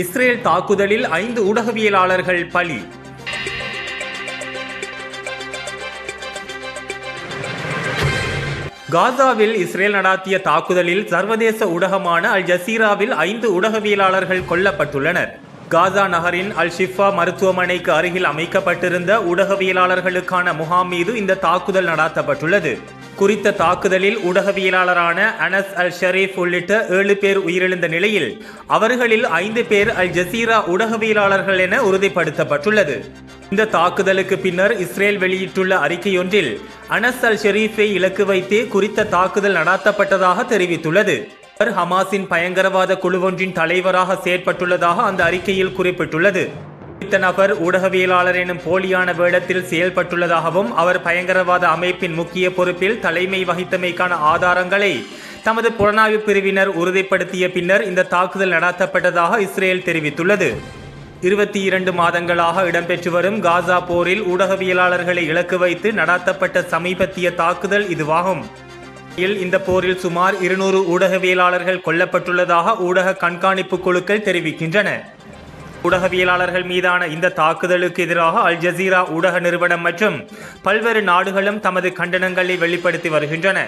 Israel தாக்குதலில் ஐந்து ஊடகவியலாளர்கள் பலி. காசாவில் இஸ்ரேல் நடாத்திய தாக்குதலில் சர்வதேச ஊடகமான அல் ஜசீராவில் ஐந்து ஊடகவியலாளர்கள் கொல்லப்பட்டுள்ளனர். காசா நகரின் அல் ஷிஃபா மருத்துவமனைக்கு அருகில் அமைக்கப்பட்டிருந்த ஊடகவியலாளர்களுக்கான முகாம் மீது இந்த தாக்குதல் நடாத்தப்பட்டுள்ளது. குறித்த தாக்குதலில் ஊடகவியலாளரான அனஸ் அல் ஷரீஃப் உள்ளிட்ட ஏழு பேர் உயிரிழந்த நிலையில் அவர்களில் ஐந்து பேர் அல் ஜசீரா ஊடகவியலாளர்கள் என உறுதிப்படுத்தப்பட்டுள்ளது. இந்த தாக்குதலுக்கு பின்னர் இஸ்ரேல் வெளியிட்டுள்ள அறிக்கையொன்றில் அனஸ் அல் ஷெரீஃபை இலக்கு வைத்து குறித்த தாக்குதல் நடாத்தப்பட்டதாக தெரிவித்துள்ளது. அவர் ஹமாஸின் பயங்கரவாத குழுவொன்றின் தலைவராக செயற்பட்டுள்ளதாக அந்த அறிக்கையில் குறிப்பிட்டுள்ளது. குறித்த நபர் ஊடகவியலாளர் எனும் போலியான வேடத்தில் செயல்பட்டுள்ளதாகவும் அவர் பயங்கரவாத அமைப்பின் முக்கிய பொறுப்பில் தலைமை வகித்தமைக்கான ஆதாரங்களை தமது புலனாய்வு பிரிவினர் உறுதிப்படுத்திய பின்னர் இந்த தாக்குதல் நடாத்தப்பட்டதாக இஸ்ரேல் தெரிவித்துள்ளது. இருபத்தி இரண்டு மாதங்களாக இடம்பெற்று வரும் காசா போரில் ஊடகவியலாளர்களை இலக்கு வைத்து நடாத்தப்பட்ட சமீபத்திய தாக்குதல் இதுவாகும். இந்த போரில் சுமார் இருநூறு ஊடகவியலாளர்கள் கொல்லப்பட்டுள்ளதாக ஊடக கண்காணிப்பு குழுக்கள் தெரிவிக்கின்றன. ஊடகவியலாளர்கள் மீதான இந்த தாக்குதலுக்கு எதிராக அல் ஜசீரா ஊடக நிறுவனம் மற்றும் பல்வேறு நாடுகளும் தமது கண்டனங்களை வெளிப்படுத்தி வருகின்றன.